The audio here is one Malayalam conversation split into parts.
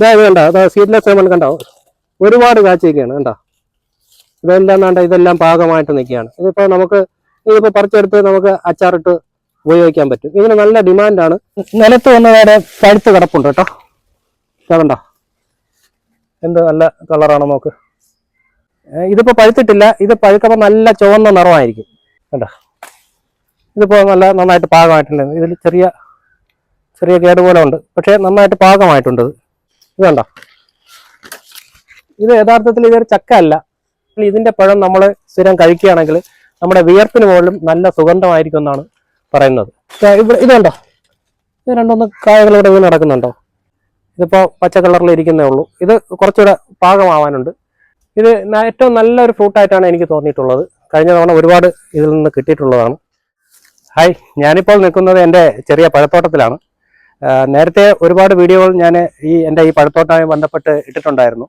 ഇതാ വേണ്ട അതാ സീഡ്ലെസ് ലെമൺ കണ്ടോ? ഒരുപാട് കാച്ചിരിക്കുകയാണ് കണ്ടോ? ഇതെല്ലാം വേണ്ട ഇതെല്ലാം പാകമായിട്ട് നിൽക്കുകയാണ്. ഇതിപ്പോൾ നമുക്ക് ഇതിപ്പോൾ പറിച്ചെടുത്ത് നമുക്ക് അച്ചാറിട്ട് ഉപയോഗിക്കാൻ പറ്റും. ഇതിന് നല്ല ഡിമാൻഡാണ് നിലത്ത് വന്നതോടെ പഴുത്ത് കിടപ്പുണ്ട് കേട്ടോ. കേട്ടോ എന്ത് നല്ല കളറാണ് നോക്ക്. ഇതിപ്പോൾ ഇതിപ്പോ പഴുത്തിട്ടില്ല. ഇത് പഴുക്കപ്പോൾ നല്ല ചുവന്ന നിറമായിരിക്കും. കണ്ടോ? ഇതിപ്പോൾ നല്ല നന്നായിട്ട് പാകമായിട്ടുണ്ട്. ഇതിൽ ചെറിയ ചെറിയ കേടുപോലെ ഉണ്ട്. പക്ഷേ നന്നായിട്ട് പാകമായിട്ടുണ്ട് ഇത് കണ്ടോ? ഇത് യഥാർത്ഥത്തിൽ ഇതൊരു ചക്ക അല്ല. ഇതിന്റെ പഴം നമ്മൾ സ്ഥിരം കഴിക്കുകയാണെങ്കിൽ നമ്മുടെ വിയർപ്പിന് പോലും നല്ല സുഗന്ധമായിരിക്കും എന്നാണ് പറയുന്നത്. ഇവിടെ ഇത് കണ്ടോ? ഇത് രണ്ടൊന്ന് ഇവിടെ വീണ് നടക്കുന്നുണ്ടോ? ഇതിപ്പോ പച്ച കളറിൽ ഇരിക്കുന്നേ ഉള്ളൂ. ഇത് കുറച്ചുകൂടെ പാകമാവാനുണ്ട്. ഇത് ഏറ്റവും നല്ലൊരു ഫ്രൂട്ടായിട്ടാണ് എനിക്ക് തോന്നിയിട്ടുള്ളത്. കഴിഞ്ഞ തവണ ഒരുപാട് ഇതിൽ നിന്ന് കിട്ടിയിട്ടുള്ളതാണ്. ഹായ് ഞാനിപ്പോൾ നിൽക്കുന്നത് എന്റെ ചെറിയ പഴത്തോട്ടത്തിലാണ്. നേരത്തെ ഒരുപാട് വീഡിയോകൾ ഞാൻ ഈ എന്റെ ഈ പഴത്തോട്ടവുമായി ബന്ധപ്പെട്ട് ഇട്ടിട്ടുണ്ടായിരുന്നു.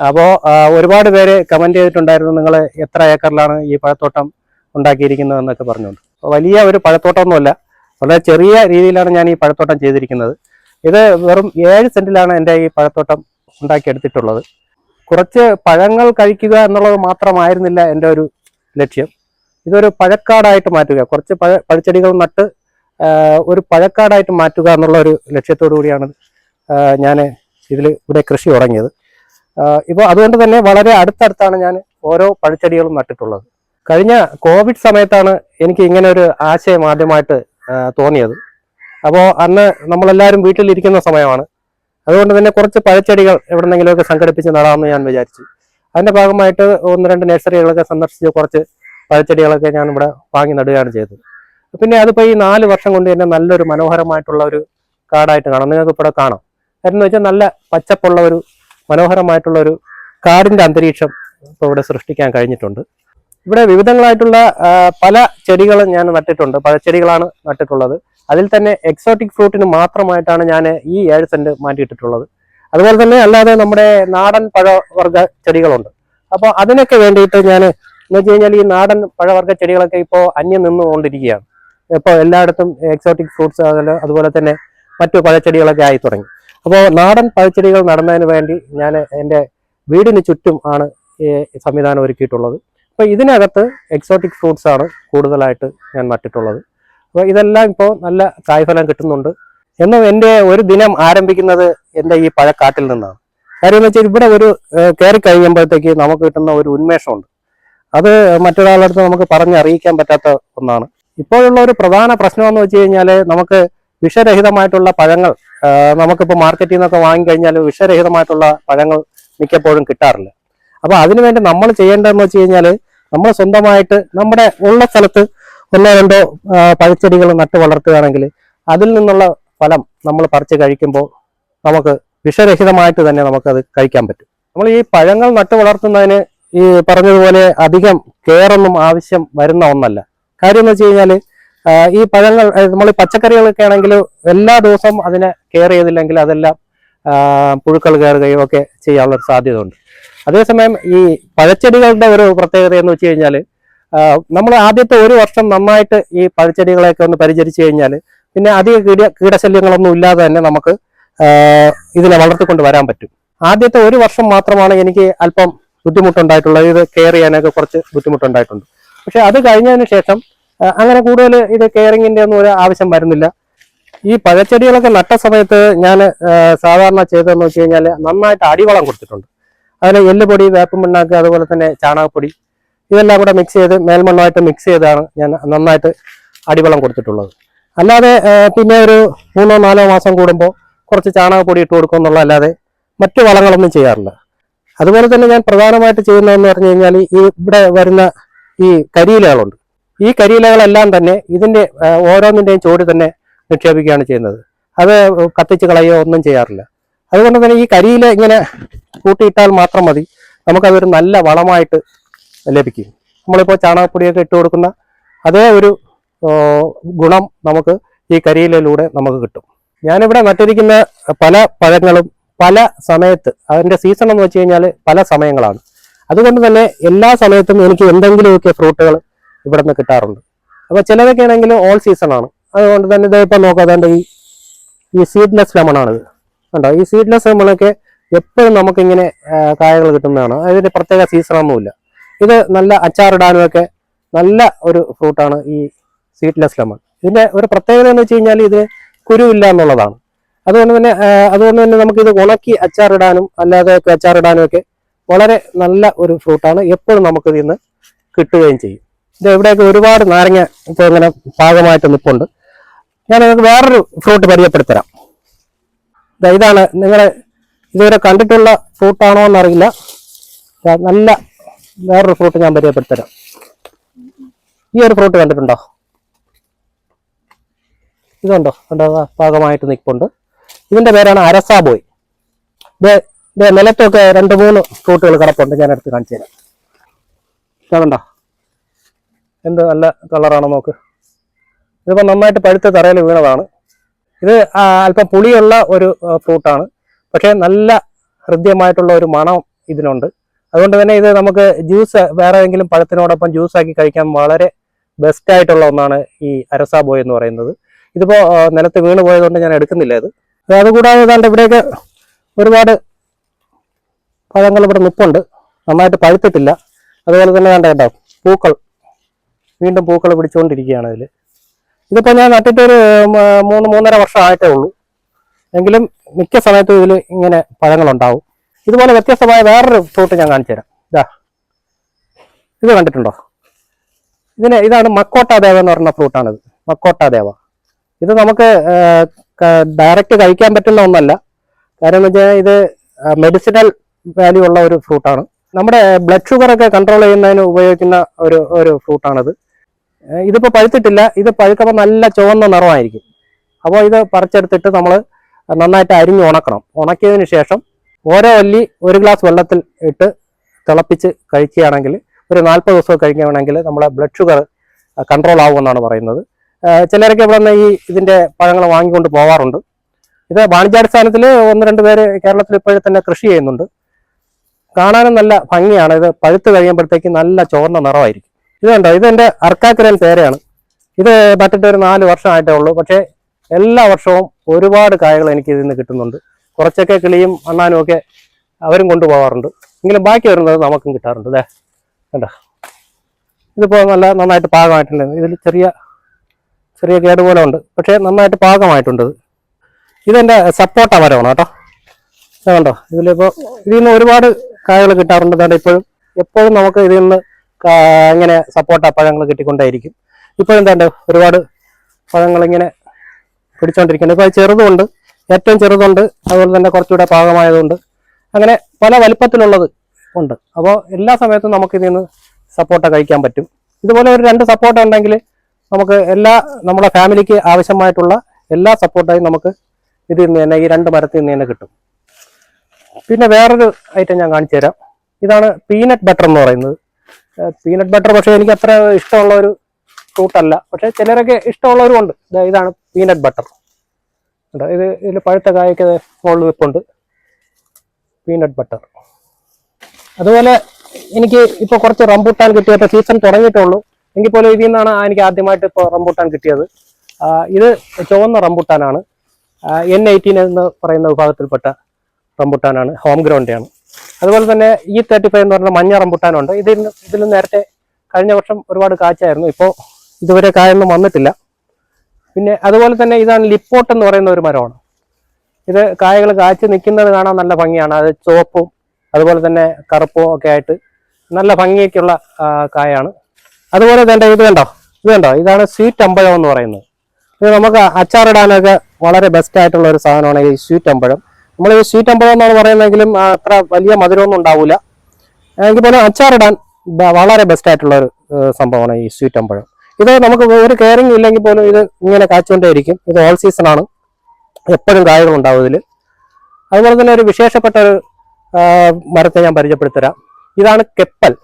അപ്പോൾ ഒരുപാട് പേര് കമന്റ് ചെയ്തിട്ടുണ്ടായിരുന്നു നിങ്ങൾ എത്ര ഏക്കറിലാണ് ഈ പഴത്തോട്ടം ഉണ്ടാക്കിയിരിക്കുന്നതെന്നൊക്കെ പറഞ്ഞുകൊണ്ട്. വലിയ ഒരു പഴത്തോട്ടമൊന്നുമല്ല വളരെ ചെറിയ രീതിയിലാണ് ഞാൻ ഈ പഴത്തോട്ടം ചെയ്തിരിക്കുന്നത്. ഇത് വെറും ഏഴ് സെന്റിലാണ് എന്റെ ഈ പഴത്തോട്ടം ഉണ്ടാക്കിയെടുത്തിട്ടുള്ളത്. കുറച്ച് പഴങ്ങൾ കഴിക്കുക എന്നുള്ളത് മാത്രമായിരുന്നില്ല എന്റെ ഒരു ലക്ഷ്യം. ഇതൊരു പഴക്കാടായിട്ട് മാറ്റുക. കുറച്ച് പഴ പഴച്ചെടികൾ നട്ട് ഒരു പഴക്കാടായിട്ട് മാറ്റുക എന്നുള്ള ഒരു ലക്ഷ്യത്തോടു കൂടിയാണ് ഞാൻ ഇതിൽ ഇവിടെ കൃഷി തുടങ്ങിയത്. ഇപ്പോൾ അതുകൊണ്ട് തന്നെ വളരെ അടുത്തടുത്താണ് ഞാൻ ഓരോ പഴച്ചെടികളും നട്ടിട്ടുള്ളത്. കഴിഞ്ഞ കോവിഡ് സമയത്താണ് എനിക്ക് ഇങ്ങനെ ഒരു ആശയം ആദ്യമായിട്ട് തോന്നിയത്. അപ്പോൾ അന്ന് നമ്മളെല്ലാവരും വീട്ടിലിരിക്കുന്ന സമയമാണ്. അതുകൊണ്ട് തന്നെ കുറച്ച് പഴച്ചെടികൾ എവിടെന്നെങ്കിലുമൊക്കെ സംഘടിപ്പിച്ച് നടാമെന്ന് ഞാൻ വിചാരിച്ചു. അതിന്റെ ഭാഗമായിട്ട് ഒന്ന് രണ്ട് നഴ്സറികളൊക്കെ സന്ദർശിച്ച് കുറച്ച് പഴച്ചെടികളൊക്കെ ഞാൻ ഇവിടെ വാങ്ങി നടുകയാണ് ചെയ്തത്. പിന്നെ അതിപ്പോൾ ഈ നാല് വർഷം കൊണ്ട് തന്നെ നല്ലൊരു മനോഹരമായിട്ടുള്ള ഒരു കാടായിട്ട് കാണാം. നിങ്ങൾക്ക് ഇവിടെ കാണാം. എന്ന് വെച്ചാൽ നല്ല പച്ചപ്പുള്ള ഒരു മനോഹരമായിട്ടുള്ള ഒരു കാടിന്റെ അന്തരീക്ഷം ഇപ്പോൾ ഇവിടെ സൃഷ്ടിക്കാൻ കഴിഞ്ഞിട്ടുണ്ട്. ഇവിടെ വിവിധങ്ങളായിട്ടുള്ള പല ചെടികളും ഞാൻ നട്ടിട്ടുണ്ട്. പഴച്ചെടികളാണ് നട്ടിട്ടുള്ളത്. അതിൽ തന്നെ എക്സോട്ടിക് ഫ്രൂട്ടിന് മാത്രമായിട്ടാണ് ഞാൻ ഈ ഏഴ് സെന്റ് മാറ്റിയിട്ടിട്ടുള്ളത്. അതുപോലെ തന്നെ അല്ലാതെ നമ്മുടെ നാടൻ പഴവർഗ ചെടികളുണ്ട്. അപ്പോൾ അതിനൊക്കെ വേണ്ടിയിട്ട് ഞാൻ എന്ന് വെച്ച് കഴിഞ്ഞാൽ ഈ നാടൻ പഴവർഗ ചെടികളൊക്കെ ഇപ്പോൾ അന്യം നിന്നുകൊണ്ടിരിക്കുകയാണ്. ഇപ്പോൾ എല്ലായിടത്തും എക്സോട്ടിക് ഫ്രൂട്ട്സ് ആകലോ അതുപോലെ തന്നെ മറ്റു പഴച്ചെടികളൊക്കെ ആയി തുടങ്ങി. അപ്പോൾ നാടൻ പഴച്ചെടികൾ നടന്നതിന് വേണ്ടി ഞാൻ എന്റെ വീടിന് ചുറ്റും ആണ് ഈ സംവിധാനം ഒരുക്കിയിട്ടുള്ളത്. അപ്പോൾ ഇതിനകത്ത് എക്സോട്ടിക് ഫ്രൂട്ട്സ് ആണ് കൂടുതലായിട്ട് ഞാൻ നട്ടിട്ടുള്ളത്. അപ്പോൾ ഇതെല്ലാം ഇപ്പോൾ നല്ല കായ്ഫലം കിട്ടുന്നുണ്ട്. എന്നും എന്റെ ഒരു ദിനം ആരംഭിക്കുന്നത് എന്റെ ഈ പഴക്കാട്ടിൽ നിന്നാണ്. കാര്യം എന്ന് വെച്ചാൽ ഇവിടെ ഒരു കയറി കഴിയുമ്പോഴത്തേക്ക് നമുക്ക് കിട്ടുന്ന ഒരു ഉന്മേഷമുണ്ട്. അത് മറ്റൊരാളുടെ അടുത്ത് നമുക്ക് പറഞ്ഞ് അറിയിക്കാൻ പറ്റാത്ത ഒന്നാണ്. ഇപ്പോഴുള്ള ഒരു പ്രധാന പ്രശ്നം എന്ന് വെച്ച് കഴിഞ്ഞാൽ നമുക്ക് വിഷരഹിതമായിട്ടുള്ള പഴങ്ങൾ നമുക്കിപ്പോൾ മാർക്കറ്റിൽ നിന്നൊക്കെ വാങ്ങിക്കഴിഞ്ഞാൽ വിഷരഹിതമായിട്ടുള്ള പഴങ്ങൾ മിക്കപ്പോഴും കിട്ടാറില്ല. അപ്പോൾ അതിനുവേണ്ടി നമ്മൾ ചെയ്യേണ്ടതെന്ന് വെച്ച് കഴിഞ്ഞാൽ നമ്മൾ സ്വന്തമായിട്ട് നമ്മുടെ ഉള്ള സ്ഥലത്ത് ഒന്നോ രണ്ടോ പഴച്ചെടികൾ നട്ട് വളർത്തുകയാണെങ്കിൽ അതിൽ നിന്നുള്ള ഫലം നമ്മൾ പറിച്ച് കഴിക്കുമ്പോൾ നമുക്ക് വിഷരഹിതമായിട്ട് തന്നെ നമുക്കത് കഴിക്കാൻ പറ്റും. നമ്മൾ ഈ പഴങ്ങൾ നട്ടു വളർത്തുന്നതിന് ഈ പറഞ്ഞതുപോലെ അധികം കെയറൊന്നും ആവശ്യം വരുന്ന ഒന്നല്ല. കാര്യം എന്ന് വെച്ച് കഴിഞ്ഞാൽ ഈ പഴങ്ങൾ നമ്മൾ പച്ചക്കറികളൊക്കെ ആണെങ്കിൽ എല്ലാ ദിവസവും അതിനെ കെയർ ചെയ്തില്ലെങ്കിൽ അതെല്ലാം പുഴുക്കൾ കയറുകയും ഒക്കെ ചെയ്യാനുള്ളൊരു സാധ്യത ഉണ്ട് അതേസമയം ഈ പഴച്ചെടികളുടെ ഒരു പ്രത്യേകത എന്ന് വെച്ച് കഴിഞ്ഞാൽ നമ്മൾ ആദ്യത്തെ ഒരു വർഷം നന്നായിട്ട് ഈ പഴച്ചെടികളെയൊക്കെ ഒന്ന് പരിചരിച്ചു കഴിഞ്ഞാൽ പിന്നെ അധിക കീട കീടശല്യങ്ങളൊന്നും ഇല്ലാതെ തന്നെ നമുക്ക് ഇതിനെ വളർത്തിക്കൊണ്ട് വരാൻ പറ്റും. ആദ്യത്തെ ഒരു വർഷം മാത്രമാണ് എനിക്ക് അല്പം ബുദ്ധിമുട്ടുണ്ടായിട്ടുള്ളത്. ഇത് കെയർ ചെയ്യാനൊക്കെ കുറച്ച് ബുദ്ധിമുട്ടുണ്ടായിട്ടുണ്ട്. പക്ഷെ അത് കഴിഞ്ഞതിന് ശേഷം അങ്ങനെ കൂടുതൽ ഇത് കെയറിങ്ങിന്റെ ഒന്നും ഒരു ആവശ്യം വരുന്നില്ല. ഈ പഴച്ചെടികളൊക്കെ നട്ട സമയത്ത് ഞാൻ സാധാരണ ചെയ്തതെന്ന് വെച്ച് കഴിഞ്ഞാൽ നന്നായിട്ട് അടിവളം കൊടുത്തിട്ടുണ്ട്. അതിന് എല്ലുപൊടി വേപ്പും പിണ്ണാക്ക് അതുപോലെ തന്നെ ചാണകപ്പൊടി ഇതെല്ലാം കൂടെ മിക്സ് ചെയ്ത് മേൽമണ്ണുമായിട്ട് മിക്സ് ചെയ്താണ് ഞാൻ നന്നായിട്ട് അടിവളം കൊടുത്തിട്ടുള്ളത്. അല്ലാതെ പിന്നെ ഒരു മൂന്നോ നാലോ മാസം കൂടുമ്പോൾ കുറച്ച് ചാണകപ്പൊടി ഇട്ട് കൊടുക്കും എന്നുള്ള അല്ലാതെ മറ്റു വളങ്ങളൊന്നും ചെയ്യാറില്ല. അതുപോലെ തന്നെ ഞാൻ പ്രധാനമായിട്ട് ചെയ്യുന്നതെന്ന് പറഞ്ഞു കഴിഞ്ഞാൽ ഈ ഇവിടെ വരുന്ന ഈ കരിയിലകളുണ്ട്. ഈ കരിയിലകളെല്ലാം തന്നെ ഇതിന്റെ ഓരോന്നിന്റെയും ചോടി തന്നെ നിക്ഷേപിക്കുകയാണ് ചെയ്യുന്നത്. അത് കത്തിച്ച് കളയോ ഒന്നും ചെയ്യാറില്ല. അതുകൊണ്ട് തന്നെ ഈ കരിയില ഇങ്ങനെ കൂട്ടിയിട്ടാൽ മാത്രം മതി. നമുക്കതൊരു നല്ല വളമായിട്ട് ലഭിക്കും. നമ്മളിപ്പോൾ ചാണകപ്പൊടിയൊക്കെ ഇട്ട് കൊടുക്കുന്ന അതേ ഒരു ഗുണം നമുക്ക് ഈ കരിയിലയിലൂടെ നമുക്ക് കിട്ടും. ഞാനിവിടെ നട്ടിരിക്കുന്ന പല പഴങ്ങളും പല സമയത്ത് അതിന്റെ സീസൺ എന്ന് വെച്ച് കഴിഞ്ഞാൽ പല സമയങ്ങളാണ്. അതുകൊണ്ട് തന്നെ എല്ലാ സമയത്തും എനിക്ക് എന്തെങ്കിലുമൊക്കെ ഫ്രൂട്ടുകൾ ഇവിടെ നിന്ന് കിട്ടാറുണ്ട്. അപ്പോൾ ചിലതൊക്കെ ആണെങ്കിൽ ഓൾ സീസൺ ആണ്. അതുകൊണ്ട് തന്നെ ഇതിപ്പോൾ നോക്കുക നോക്കാം അതാണ്ട് ഈ ഈ സീഡ്ലെസ് ലെമൺ ആണിത്. കണ്ടോ? ഈ സീഡ്ലെസ് ലെമണൊക്കെ എപ്പോഴും നമുക്കിങ്ങനെ കായകൾ കിട്ടുന്നതാണ്. അതിന് പ്രത്യേക സീസണൊന്നുമില്ല ഇത് നല്ല അച്ചാറിടാനുമൊക്കെ നല്ല ഒരു ഫ്രൂട്ടാണ് ഈ സീഡ്ലെസ് ലെമൺ ഇതിന്റെ ഒരു പ്രത്യേകത എന്ന് വെച്ച് കഴിഞ്ഞാൽ ഇത് കുരുവില്ല എന്നുള്ളതാണ്. അതുകൊണ്ട് തന്നെ അതുകൊണ്ട് തന്നെ നമുക്കിത് ഉണക്കി അച്ചാറിടാനും അല്ലാതെ അച്ചാറിടാനും ഒക്കെ വളരെ നല്ല ഒരു ഫ്രൂട്ടാണ് എപ്പോഴും നമുക്ക് ഇന്ന് കിട്ടുകയും ചെയ്യും. ഇത് ഇവിടെയൊക്കെ ഒരുപാട് നാരങ്ങ ഇപ്പോൾ ഇങ്ങനെ പാകമായിട്ട് നിൽപ്പുണ്ട് ഞാൻ നിങ്ങൾക്ക് വേറൊരു ഫ്രൂട്ട് പരിചയപ്പെടുത്തരാം. ഇതാണ് നിങ്ങൾ ഇതുവരെ കണ്ടിട്ടുള്ള ഫ്രൂട്ടാണോ എന്നറിയില്ല. നല്ല വേറൊരു ഫ്രൂട്ട് ഞാൻ പരിചയപ്പെടുത്തരാം. ഈ ഒരു ഫ്രൂട്ട് കണ്ടിട്ടുണ്ടോ? ഇതുണ്ടോ? കണ്ടോ? പാകമായിട്ട് നിൽപ്പുണ്ട് ഇതിന്റെ പേരാണ് അരസാബോയ് ദേ നിലത്തൊക്കെ രണ്ട് മൂന്ന് ഫ്രൂട്ടുകൾ കിടപ്പുണ്ട്. ഞാൻ എടുത്ത് കാണിച്ചു തരാം. ഇതുണ്ടോ എന്ത് നല്ല കളറാണ് നോക്ക്. ഇതിപ്പോൾ നന്നായിട്ട് പഴുത്ത തറയിൽ വീണതാണ്. ഇത് അല്പം പുളിയുള്ള ഒരു ഫ്രൂട്ടാണ്. പക്ഷേ നല്ല ഹൃദ്യമായിട്ടുള്ള ഒരു മണം ഇതിനുണ്ട്. അതുകൊണ്ട് തന്നെ ഇത് നമുക്ക് ജ്യൂസ് വേറെ ഏതെങ്കിലും പഴത്തിനോടൊപ്പം ജ്യൂസ് ആക്കി കഴിക്കാൻ വളരെ ബെസ്റ്റ് ആയിട്ടുള്ള ഒന്നാണ് ഈ അരസാബോയ് എന്ന് പറയുന്നത്. ഇതിപ്പോ ആ, നിലത്ത് വീണ് പോയതുകൊണ്ട് ഞാൻ എടുക്കുന്നില്ല ഇത്. അത് അതുകൂടാതെ ഏതാണ്ട് ഇവിടെയൊക്കെ ഒരുപാട് പഴങ്ങൾ ഇവിടെ നിപ്പുണ്ട്. നന്നായിട്ട് പഴുത്തിട്ടില്ല. അതുപോലെ തന്നെ വേണ്ട കേട്ടോ പൂക്കൾ. വീണ്ടും പൂക്കൾ പിടിച്ചുകൊണ്ടിരിക്കുകയാണ് ഇതിൽ ഇതിപ്പോൾ ഞാൻ നട്ടിട്ട് ഒരു മൂന്ന് മൂന്നര വർഷം ആയിട്ടേ ഉള്ളൂ. എങ്കിലും മിക്ക സമയത്തും ഇതിൽ ഇങ്ങനെ പഴങ്ങളുണ്ടാവും. ഇതുപോലെ വ്യത്യസ്തമായ വേറൊരു ഫ്രൂട്ട് ഞാൻ കാണിച്ചു തരാം. ഇതാ. ഇത് കണ്ടിട്ടുണ്ടോ? ഇതിന് ഇതാണ് മക്കോട്ട ദേവ എന്ന് പറയുന്ന ഫ്രൂട്ടാണിത്. മക്കോട്ട ദേവ. ഇത് നമുക്ക് ഡയറക്റ്റ് കഴിക്കാൻ പറ്റുന്ന ഒന്നല്ല. കാരണം എന്ന് വെച്ചാൽ ഇത് മെഡിസിനൽ വാല്യൂ ഉള്ള ഒരു ഫ്രൂട്ടാണ് നമ്മുടെ ബ്ലഡ് ഷുഗർ ഒക്കെ കൺട്രോൾ ചെയ്യുന്നതിന് ഉപയോഗിക്കുന്ന ഒരു ഒരു ഫ്രൂട്ടാണിത് ഇതിപ്പോൾ ഇതിപ്പോ പഴുത്തിട്ടില്ല. ഇത് പഴുക്കുമ്പോൾ നല്ല ചുവന്ന നിറമായിരിക്കും. അപ്പോൾ ഇത് പറിച്ചെടുത്തിട്ട് നമ്മൾ നന്നായിട്ട് അരിഞ്ഞ് ഉണക്കണം. ഉണക്കിയതിന് ശേഷം ഓരോ അല്ലി ഒരു ഗ്ലാസ് വെള്ളത്തിൽ ഇട്ട് തിളപ്പിച്ച് കഴിക്കുകയാണെങ്കിൽ ഒരു നാൽപ്പത് ദിവസം കഴിക്കുകയാണെങ്കിൽ നമ്മളെ ബ്ലഡ് ഷുഗർ കൺട്രോൾ ആവുമെന്നാണ് പറയുന്നത്. ചിലരൊക്കെ ഇവിടെ നിന്ന് ഈ ഇതിന്റെ പഴങ്ങൾ വാങ്ങിക്കൊണ്ട് പോവാറുണ്ട്. ഇത് വാണിജ്യാടിസ്ഥാനത്തിൽ ഒന്ന് രണ്ട് പേര് കേരളത്തിൽ ഇപ്പോഴും തന്നെ കൃഷി ചെയ്യുന്നുണ്ട്. കാണാനും നല്ല ഭംഗിയാണ്. ഇത് പഴുത്ത് കഴിയുമ്പോഴത്തേക്ക് നല്ല ചോർന്ന നിറമായിരിക്കും. ഇത് കണ്ടോ? ഇത് എന്റെ അർക്കാക്കിരൻ പേരയാണ്. ഇത് പറ്റിട്ട് ഒരു നാല് വർഷമായിട്ടേ ഉള്ളൂ. പക്ഷേ എല്ലാ വർഷവും ഒരുപാട് കായകൾ എനിക്ക് ഇതിൽ നിന്ന് കിട്ടുന്നുണ്ട്. കുറച്ചൊക്കെ കിളിയും അണ്ണാനും ഒക്കെ അവരും കൊണ്ടുപോകാറുണ്ട്. എങ്കിലും ബാക്കി വരുന്നത് നമുക്കും കിട്ടാറുണ്ട് അല്ലേ? കണ്ടോ? ഇതിപ്പോൾ നല്ല നന്നായിട്ട് പാകമായിട്ടുണ്ട്. ഇതിൽ ചെറിയ ചെറിയ കേട് പോലെ ഉണ്ട്. പക്ഷേ നന്നായിട്ട് പാകമായിട്ടുണ്ട് ഇത്. ഇതെന്റെ സപ്പോട്ട മരമാണ് കേട്ടോ. കണ്ടോ? ഇതിലിപ്പോൾ ഇതിൽ നിന്ന് ഒരുപാട് കായകൾ കിട്ടാറുണ്ട്. ഇപ്പോഴും എപ്പോഴും നമുക്ക് ഇതിൽ നിന്ന് ഇങ്ങനെ സപ്പോട്ട പഴങ്ങൾ കിട്ടിക്കൊണ്ടേയിരിക്കും. ഇപ്പോഴും എന്താണ്ട് ഒരുപാട് പഴങ്ങൾ ഇങ്ങനെ പിടിച്ചോണ്ടിരിക്കുന്നുണ്ട്. ഇപ്പോൾ ചെറുതുണ്ട്. ഏറ്റവും ചെറുതുണ്ട്. അതുപോലെ തന്നെ കുറച്ചുകൂടെ പാകമായതുണ്ട്. അങ്ങനെ പല വലിപ്പത്തിലുള്ളത് ഉണ്ട്. അപ്പോൾ എല്ലാ സമയത്തും നമുക്ക് ഇതിൽ നിന്ന് സപ്പോർട്ട കഴിക്കാൻ പറ്റും. ഇതുപോലെ ഒരു രണ്ട് സപ്പോർട്ട ഉണ്ടെങ്കിൽ നമുക്ക് എല്ലാ നമ്മുടെ ഫാമിലിക്ക് ആവശ്യമായിട്ടുള്ള എല്ലാ സപ്പോർട്ടായും നമുക്ക് ഇതിൽ നിന്ന് തന്നെ ഈ രണ്ട് മരത്തിൽ നിന്ന് തന്നെ കിട്ടും. പിന്നെ വേറൊരു ഐറ്റം ഞാൻ കാണിച്ചു തരാം. ഇതാണ് പീനട്ട് ബട്ടർ എന്ന് പറയുന്നത്. പീനട്ട് ബട്ടർ പക്ഷേ എനിക്ക് അത്ര ഇഷ്ടമുള്ള ഒരു ഫ്രൂട്ടല്ല പക്ഷേ ചിലരൊക്കെ ഇഷ്ടമുള്ളവരും ഉണ്ട്. ഇതാണ് പീനട്ട് ബട്ടർ ഇത് ഇതിൽ പഴുത്ത കായൊക്കെ മുകളിൽ വെപ്പുണ്ട്. പീനട്ട് ബട്ടർ അതുപോലെ എനിക്ക് ഇപ്പോൾ കുറച്ച് റംബൂട്ടാൻ കിട്ടിയപ്പോൾ സീസൺ തുടങ്ങിയിട്ടുള്ളൂ. എങ്കിൽ പോലും ഇതിൽ നിന്നാണ് എനിക്ക് ആദ്യമായിട്ട് ഇപ്പോൾ റംബൂട്ടാൻ കിട്ടിയത്. ഇത് ചുവന്ന റംബൂട്ടാനാണ്. എൻ എയ്റ്റീൻ എന്ന് പറയുന്ന വിഭാഗത്തിൽപ്പെട്ട റംബൂട്ടാനാണ് ഹോം ഗ്രൗണ്ടാണ് അതുപോലെ തന്നെ ഈ തേർട്ടി ഫൈവ് എന്ന് പറഞ്ഞ മഞ്ഞ റംബുട്ടാനുണ്ട്. ഇതിൽ ഇതിൽ നേരത്തെ കഴിഞ്ഞ വർഷം ഒരുപാട് കാച്ചായിരുന്നു ഇപ്പോൾ ഇതുവരെ കായൊന്നും വന്നിട്ടില്ല. പിന്നെ അതുപോലെ തന്നെ ഇതാണ് ലിപ്പോട്ട് എന്ന് പറയുന്ന ഒരു മരമാണ്. ഇത് കായകൾ കാച്ച് നിൽക്കുന്നത് കാണാൻ നല്ല ഭംഗിയാണ്. അത് ചുവപ്പും അതുപോലെ തന്നെ കറുപ്പും ഒക്കെ ആയിട്ട് നല്ല ഭംഗിയൊക്കെയുള്ള കായാണ്. അതുപോലെ തന്നെ ഇത് കണ്ടോ ഇത് കണ്ടോ ഇതാണ് സ്വീറ്റ് അമ്പഴം എന്ന് പറയുന്നത്. ഇത് നമുക്ക് അച്ചാറിടാനൊക്കെ വളരെ ബെസ്റ്റ് ആയിട്ടുള്ള ഒരു സാധനമാണ് ഈ സ്വീറ്റ് അമ്പഴം. നമ്മൾ ഈ സ്വീറ്റ് അമ്പഴം എന്നാണ് പറയുന്നതെങ്കിലും അത്ര വലിയ മധുരമൊന്നും ഉണ്ടാവില്ല എങ്കിൽ പോലും അച്ചാറിടാൻ വളരെ ബെസ്റ്റ് ആയിട്ടുള്ള ഒരു സംഭവമാണ് ഈ സ്വീറ്റ് അമ്പഴം. ഇത് നമുക്ക് ഒരു കെയറിങ് ഇല്ലെങ്കിൽ പോലും ഇത് ഇങ്ങനെ കാച്ചുകൊണ്ടേയിരിക്കും. ഇത് ഓൾ സീസൺ ആണ്. എപ്പോഴും കായകൾ ഉണ്ടാവും ഇതിൽ അതുപോലെ തന്നെ ഒരു വിശേഷപ്പെട്ട ഒരു മരത്തെ ഞാൻ പരിചയപ്പെടുത്തരാം. ഇതാണ് കെപ്പൽ.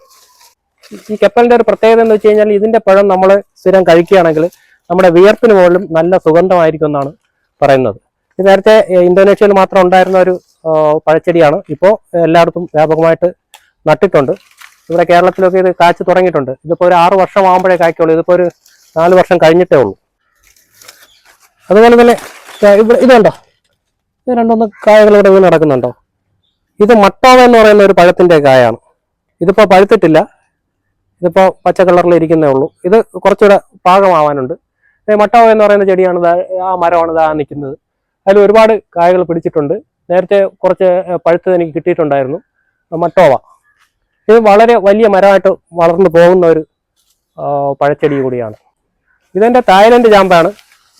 ഈ കെപ്പലിന്റെ ഒരു പ്രത്യേകത എന്ന് വെച്ച് കഴിഞ്ഞാൽ ഇതിന്റെ പഴം നമ്മൾ സ്ഥിരം കഴിക്കുകയാണെങ്കിൽ നമ്മുടെ വിയർപ്പിന് പോലും നല്ല സുഗന്ധമായിരിക്കും എന്നാണ് പറയുന്നത്. ഇത് നേരത്തെ ഇന്തോനേഷ്യയിൽ മാത്രം ഉണ്ടായിരുന്ന ഒരു പഴച്ചെടിയാണ്. ഇപ്പോൾ എല്ലായിടത്തും വ്യാപകമായിട്ട് നട്ടിട്ടുണ്ട്. ഇവിടെ കേരളത്തിലൊക്കെ ഇത് കാച്ചു തുടങ്ങിയിട്ടുണ്ട്. ഇതിപ്പോൾ ഒരു ആറ് വർഷം ആകുമ്പോഴേ കായ്ക്കുള്ളൂ. ഇതിപ്പോൾ ഒരു നാല് വർഷം കഴിഞ്ഞിട്ടേ ഉള്ളൂ. അതുപോലെ തന്നെ ഇവിടെ ഇതുണ്ടോ ഇത് രണ്ടൊന്ന് ഇവിടെ വീണ് നടക്കുന്നുണ്ടോ? ഇത് മട്ടോവ എന്ന് പറയുന്ന ഒരു പഴത്തിന്റെ കായാണ്. ഇതിപ്പോൾ പഴുത്തിട്ടില്ല. ഇതിപ്പോൾ പച്ച കളറിൽ ഇരിക്കുന്നേ ഉള്ളൂ. ഇത് കുറച്ചുകൂടെ പാകമാവാനുണ്ട്. മട്ടോവ എന്ന് പറയുന്ന ചെടിയാണ് ആ മരമാണ് ഇതാ നിൽക്കുന്നത്. അതിൽ ഒരുപാട് കായകൾ പിടിച്ചിട്ടുണ്ട്. നേരത്തെ കുറച്ച് പഴുത്തത് എനിക്ക് കിട്ടിയിട്ടുണ്ടായിരുന്നു. മട്ടോവ. ഇത് വളരെ വലിയ മരമായിട്ട് വളർന്നു പോകുന്ന ഒരു പഴച്ചെടി കൂടിയാണ്. ഇതെന്റെ തായ്ലൻഡ് ചാമ്പാണ്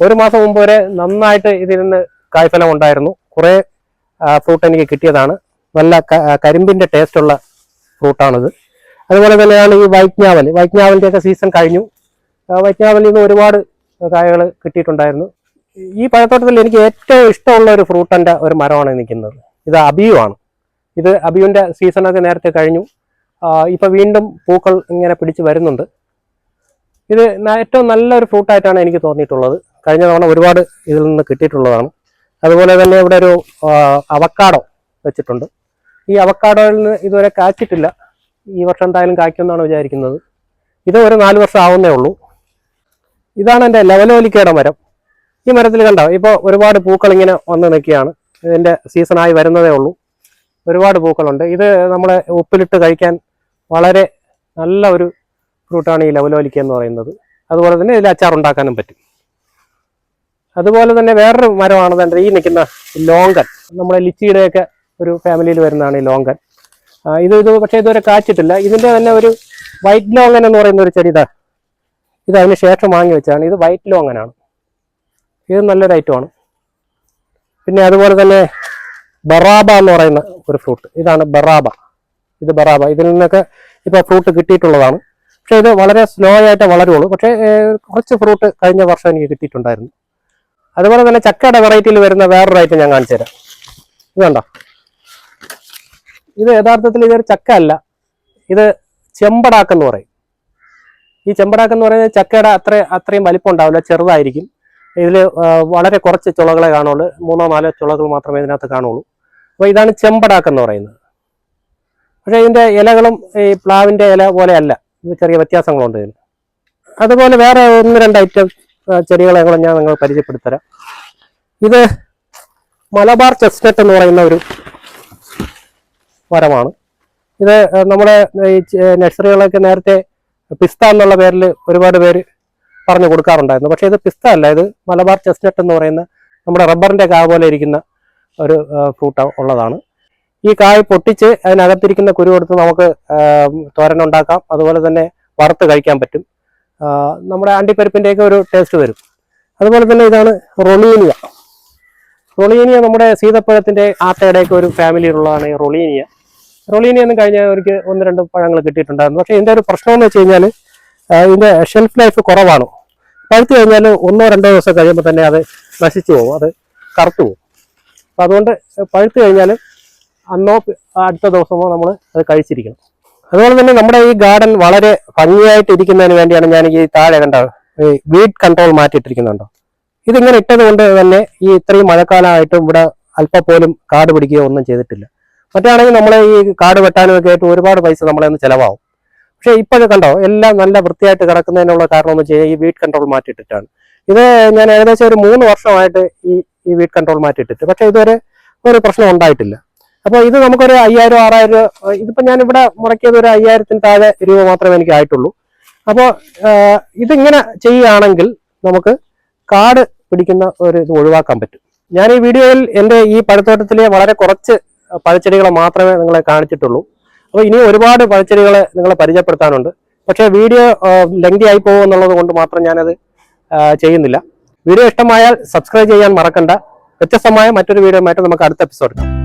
ഒരു മാസം മുമ്പ് വരെ നന്നായിട്ട് ഇതിൽ നിന്ന് കായ്ഫലം ഉണ്ടായിരുന്നു. കുറേ ഫ്രൂട്ട് എനിക്ക് കിട്ടിയതാണ്. നല്ല കരിമ്പിന്റെ ടേസ്റ്റുള്ള ഫ്രൂട്ടാണിത്. അതുപോലെ തന്നെയാണ് ഈ വൈജ്ഞാവൽ വൈജ്ഞാവലിന്റെയൊക്കെ സീസൺ കഴിഞ്ഞു. വൈജ്ഞാവലിൽ നിന്ന് ഒരുപാട് കായകൾ കിട്ടിയിട്ടുണ്ടായിരുന്നു. ഈ പഴത്തോട്ടത്തിൽ എനിക്ക് ഏറ്റവും ഇഷ്ടമുള്ള ഒരു ഫ്രൂട്ടിന്റെ ഒരു മരമാണ് നിൽക്കുന്നത്. ഇത് അബിയു ആണ് ഇത് അബിയുവിന്റെ സീസണൊക്കെ നേരത്തെ കഴിഞ്ഞു. ഇപ്പോൾ ഇപ്പൊ വീണ്ടും പൂക്കൾ ഇങ്ങനെ പിടിച്ച് വരുന്നുണ്ട്. ഇത് ഏറ്റവും നല്ലൊരു ഫ്രൂട്ടായിട്ടാണ് എനിക്ക് തോന്നിയിട്ടുള്ളത്. കഴിഞ്ഞ തവണ ഒരുപാട് ഇതിൽ നിന്ന് കിട്ടിയിട്ടുള്ളതാണ്. അതുപോലെ തന്നെ ഇവിടെ ഒരു അവക്കാടോ വെച്ചിട്ടുണ്ട്. ഈ അവക്കാടോയിൽ നിന്ന് ഇതുവരെ കാച്ചിട്ടില്ല. ഈ വർഷം എന്തായാലും കായ്ക്കുമെന്നാണ് വിചാരിക്കുന്നത്. ഇത് ഒരു നാല് വർഷം ആവുന്നേ ഉള്ളൂ. ഇതാണ് എന്റെ ലെവലോലിക്കയുടെ മരം. ഈ മരത്തിൽ കണ്ടോ? ഇപ്പോൾ ഒരുപാട് പൂക്കൾ ഇങ്ങനെ വന്ന് നിൽക്കുകയാണ്. ഇതിന്റെ സീസണായി വരുന്നതേ ഉള്ളൂ. ഒരുപാട് പൂക്കളുണ്ട്. ഇത് നമ്മളെ ഉപ്പിലിട്ട് കഴിക്കാൻ വളരെ നല്ല ഒരു ഫ്രൂട്ടാണ് ഈ ലവലോലിക്ക എന്ന് പറയുന്നത്. അതുപോലെ തന്നെ ഇതിൽ അച്ചാർ ഉണ്ടാക്കാനും പറ്റും. അതുപോലെ തന്നെ വേറൊരു മരമാണ് തന്നെ ഈ നിൽക്കുന്ന ലോങ്കൻ. നമ്മുടെ ലിച്ചിയുടെയൊക്കെ ഒരു ഫാമിലിയിൽ വരുന്നതാണ് ഈ ലോങ്കൻ. ഇത് ഇത് പക്ഷേ ഇതുവരെ കാച്ചിട്ടില്ല. ഇതിന്റെ തന്നെ ഒരു വൈറ്റ് ലോങ്ങൻ എന്ന് പറയുന്ന ഒരു ചെടി ഇതാ. ഇത് അതിന് ശേഷം വാങ്ങി വെച്ചാണ് ഇത് വൈറ്റ് ലോങ്ങനാണ് ഇത് നല്ലൊരു ഐറ്റമാണ് പിന്നെ അതുപോലെ തന്നെ ബറാബ എന്ന് പറയുന്ന ഒരു ഫ്രൂട്ട് ഇതാണ് ബറാബ. ഇത് ബറാബ. ഇതിൽ നിന്നൊക്കെ ഇപ്പോൾ ഫ്രൂട്ട് കിട്ടിയിട്ടുള്ളതാണ്. പക്ഷേ ഇത് വളരെ സ്ലോ ആയിട്ട് വളരുള്ളൂ. പക്ഷേ കുറച്ച് ഫ്രൂട്ട് കഴിഞ്ഞ വർഷം എനിക്ക് കിട്ടിയിട്ടുണ്ടായിരുന്നു. അതുപോലെ തന്നെ ചക്കയുടെ വെറൈറ്റിയിൽ വരുന്ന വേറൊരു ഐറ്റം ഞാൻ കാണിച്ചു തരാം. ഇത് കണ്ടോ? ഇത് യഥാർത്ഥത്തിൽ ഇതൊരു ചക്ക അല്ല. ഇത് ചെമ്പടാക്കെന്ന് പറയും. ഈ ചെമ്പടാക്കെന്ന് പറയുന്നത് ചക്കയുടെ അത്ര അത്രയും വലിപ്പം ഉണ്ടാവില്ല. ചെറുതായിരിക്കും. ഇതിൽ വളരെ കുറച്ച് ചുളകളെ കാണുള്ളൂ. മൂന്നോ നാലോ ചുളകൾ മാത്രമേ ഇതിനകത്ത് കാണുള്ളൂ. അപ്പോൾ ഇതാണ് ചെമ്പടാക്കെന്ന് പറയുന്നത്. പക്ഷേ ഇതിന്റെ ഇലകളും ഈ പ്ലാവിന്റെ ഇല പോലെയല്ല ചെറിയ വ്യത്യാസങ്ങളുണ്ട് ഇതിന്. അതുപോലെ വേറെ ഒന്ന് രണ്ട് ഐറ്റം ചെടികളെ കൂടെ ഞാൻ നിങ്ങൾ പരിചയപ്പെടുത്തരാം. ഇത് മലബാർ ചെസ്റ്റ്നട്ട് എന്ന് പറയുന്ന ഒരു മരമാണ്. ഇത് നമ്മുടെ ഈ നഴ്സറികളൊക്കെ നേരത്തെ പിസ്ത എന്നുള്ള പേരിൽ ഒരുപാട് പേര് പറഞ്ഞു കൊടുക്കാറുണ്ടായിരുന്നു. പക്ഷേ ഇത് പിസ്ത അല്ല ഇത് മലബാർ ചെസ്റ്റ്നട്ട് എന്ന് പറയുന്ന നമ്മുടെ റബ്ബറിന്റെ കാ പോലെ ഇരിക്കുന്ന ഒരു ഫ്രൂട്ട് ഉള്ളതാണ്. ഈ കായ് പൊട്ടിച്ച് അതിനകത്തിരിക്കുന്ന കുരു കൊടുത്ത് നമുക്ക് തോരനുണ്ടാക്കാം അതുപോലെ തന്നെ വറുത്ത് കഴിക്കാൻ പറ്റും. നമ്മുടെ അണ്ടിപ്പരിപ്പിന്റെയൊക്കെ ഒരു ടേസ്റ്റ് വരും. അതുപോലെ തന്നെ ഇതാണ് റൊളീനിയ. റൊളീനിയ നമ്മുടെ സീതപ്പഴത്തിന്റെ ആത്തയുടെയൊക്കെ ഒരു ഫാമിലിയിലുള്ളതാണ് ഈ റൊളീനിയ. റൊളീനിയ എന്ന് കഴിഞ്ഞാൽ ഒരിക്കൽ ഒന്ന് രണ്ട് പഴങ്ങൾ കിട്ടിയിട്ടുണ്ടായിരുന്നു. പക്ഷേ എന്റെ ഒരു പ്രശ്നം എന്ന് വെച്ച് കഴിഞ്ഞാൽ ഇതിന്റെ ഷെൽഫ് ലൈഫ് കുറവാണ്? പഴുത്തു കഴിഞ്ഞാൽ ഒന്നോ രണ്ടോ ദിവസം കഴിയുമ്പോൾ തന്നെ അത് നശിച്ചു പോകും അത് കറുത്തു പോകും. അപ്പം അതുകൊണ്ട് പഴുത്തു കഴിഞ്ഞാൽ അന്നോ അടുത്ത ദിവസമോ നമ്മൾ അത് കഴിച്ചിരിക്കണം. അതുപോലെ തന്നെ നമ്മുടെ ഈ ഗാർഡൻ വളരെ ഭംഗിയായിട്ട് ഇരിക്കുന്നതിന് വേണ്ടിയാണ് ഞാൻ ഈ താഴെ കണ്ട ഈ വീഡ് കൺട്രോൾ മാറ്റിയിട്ടിരിക്കുന്നുണ്ടോ. ഇതിങ്ങനെ ഇട്ടത് കൊണ്ട് തന്നെ ഈ ഇത്രയും മഴക്കാലമായിട്ടും ഇവിടെ അല്പം പോലും കാട് പിടിക്കുകയോ ഒന്നും ചെയ്തിട്ടില്ല. മറ്റാണെങ്കിൽ നമ്മൾ ഈ കാട് വെട്ടാനും ഒക്കെ ആയിട്ട് ഒരുപാട് പൈസ നമ്മളെ ഒന്ന് ചിലവാകും. പക്ഷെ ഇപ്പോഴും കണ്ടോ എല്ലാം നല്ല വൃത്തിയായിട്ട് കിടക്കുന്നതിനുള്ള കാരണം എന്ന് വെച്ച് കഴിഞ്ഞാൽ ഈ വീട് കൺട്രോൾ മാറ്റിയിട്ടിട്ടാണ്. ഇത് ഞാൻ ഏകദേശം ഒരു മൂന്ന് വർഷമായിട്ട് ഈ ഈ വീട് കൺട്രോൾ മാറ്റിയിട്ടിട്ട് പക്ഷെ ഇതുവരെ ഒരു പ്രശ്നം ഉണ്ടായിട്ടില്ല. അപ്പോൾ ഇത് നമുക്കൊരു അയ്യായിരം ആറായിരം ഇതിപ്പോൾ ഞാൻ ഇവിടെ മുടക്കിയത് ഒരു അയ്യായിരത്തിന് താഴെ രൂപ മാത്രമേ എനിക്ക് ആയിട്ടുള്ളൂ. അപ്പോൾ ഇതിങ്ങനെ ചെയ്യുകയാണെങ്കിൽ നമുക്ക് കാട് പിടിക്കുന്ന ഒരു ഇത് ഒഴിവാക്കാൻ പറ്റും. ഞാൻ ഈ വീഡിയോയിൽ എന്റെ ഈ പഴത്തോട്ടത്തിലെ വളരെ കുറച്ച് പഴച്ചെടികളെ മാത്രമേ നിങ്ങളെ കാണിച്ചിട്ടുള്ളൂ. അപ്പോൾ ഇനി ഒരുപാട് പഴച്ചെടികളെ നിങ്ങളെ പരിചയപ്പെടുത്താനുണ്ട്. പക്ഷേ വീഡിയോ ലെങ്തി ആയി പോകും എന്നുള്ളത് കൊണ്ട് മാത്രം ഞാനത് ചെയ്യുന്നില്ല. വീഡിയോ ഇഷ്ടമായാൽ സബ്സ്ക്രൈബ് ചെയ്യാൻ മറക്കണ്ട. വ്യത്യസ്തമായ മറ്റൊരു വീഡിയോ മാറ്റം നമുക്ക് അടുത്ത എപ്പിസോഡ്